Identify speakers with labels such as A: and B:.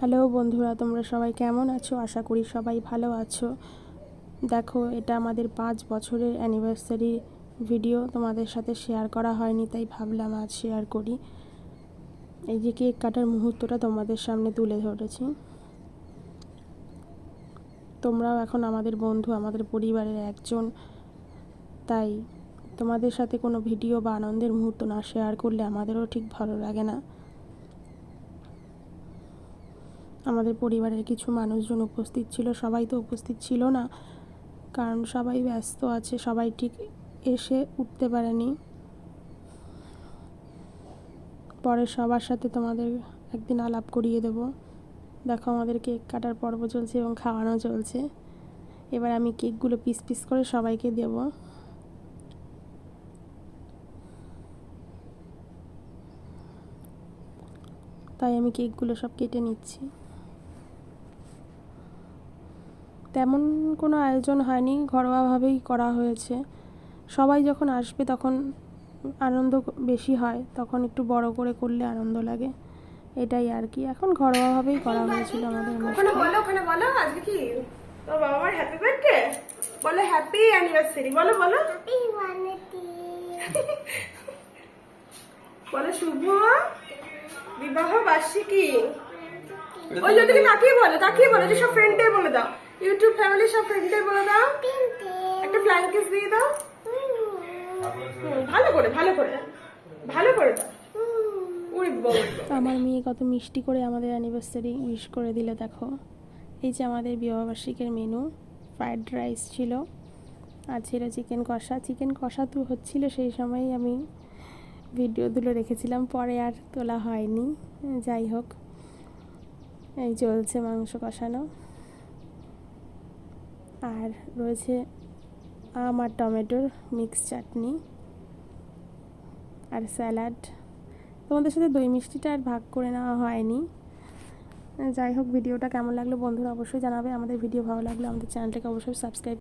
A: Hello বন্ধুরা, তোমরা সবাই কেমন আছো? আশা করি সবাই ভালো আছো। দেখো, এটা আমাদের পাঁচ বছরের অ্যানিভার্সারি ভিডিও তোমাদের সাথে শেয়ার করা হয়নি, তাই ভাবলাম আজ শেয়ার করি। এই যে কেক কাটার মুহূর্তটা তোমাদের সামনে তুলে ধরেছি। তোমরাও এখন আমাদের বন্ধু, আমাদের পরিবারের একজন। তাই তোমাদের সাথে কোনো ভিডিও বা আনন্দের মুহূর্ত না শেয়ার করলে আমাদেরও ঠিক ভালো লাগে না। আমাদের পরিবারের কিছু মানুষজন উপস্থিত ছিল, সবাই তো উপস্থিত ছিল না। কারণ সবাই ব্যস্ত আছে, সবাই ঠিক এসে উঠতে পারেনি। পরে সবার সাথে তোমাদের একদিন আলাপ করিয়ে দেব। দেখো আমাদের কেক কাটার পর্ব চলছে এবং খাওয়ানো চলছে। এবার আমি কেকগুলো পিস পিস করে সবাইকে দেব। তাই আমি কেকগুলো সব কেটে নিচ্ছি। তেমন কোনো আয়োজন হয়নি ঘরোয়াভাবেই করা হয়েছে। সবাই যখন আসবে তখন আনন্দ বেশি হয় তখন একটু বড় করে করলে আনন্দ লাগে। এটাই আর কি। এখন ঘরোয়াভাবেই করা হয়েছিল আমাদের
B: ওখানে বলো ওখানে বলো আজকে কি? তোর বাবা মার হ্যাপি বার্থডে বলো হ্যাপি অ্যানিভার্সারি বলো বলো। বলো শুভ বিবাহ বার্ষিকী ওই যদি তাকিয়ে বলো তাকিয়ে বলো যে সব ফ্রেন্ডদের বলে দাও। ইউটিউব ফ্যামিলি সব ফ্রেন্ডদের বলে দাও। একটা ফ্লাইং কিস দিয়ে দাও। হুম, ভালো করে ভালো করে ভালো করে দাও।
A: আমার মেয়ে কত মিষ্টি করে আমাদের অ্যানিভার্সারি উইশ করে দিলে দেখো। এই যে আমাদের বিবাহবার্ষিকের মেনু ফ্রায়েড রাইস ছিল আর ছিল চিকেন কষা। চিকেন কষা তো হচ্ছিল সেই সময়ই আমি ভিডিও তুলে রেখেছিলাম পরে আর তোলা হয়নি। যাই হোক এই চলছে মাংস কষানো। আর রয়েছে আম আর টমেটোর মিক্স চাটনি আর স্যালাড। তোমাদের সাথে দই মিষ্টিটা আর ভাগ করে নেওয়া হয়নি। যাই হোক, ভিডিওটা কেমন লাগল বন্ধুরা অবশ্যই জানাবে। আমাদের ভিডিও ভালো লাগলে আমাদের চ্যানেলটাকে অবশ্যই সাবস্ক্রাইব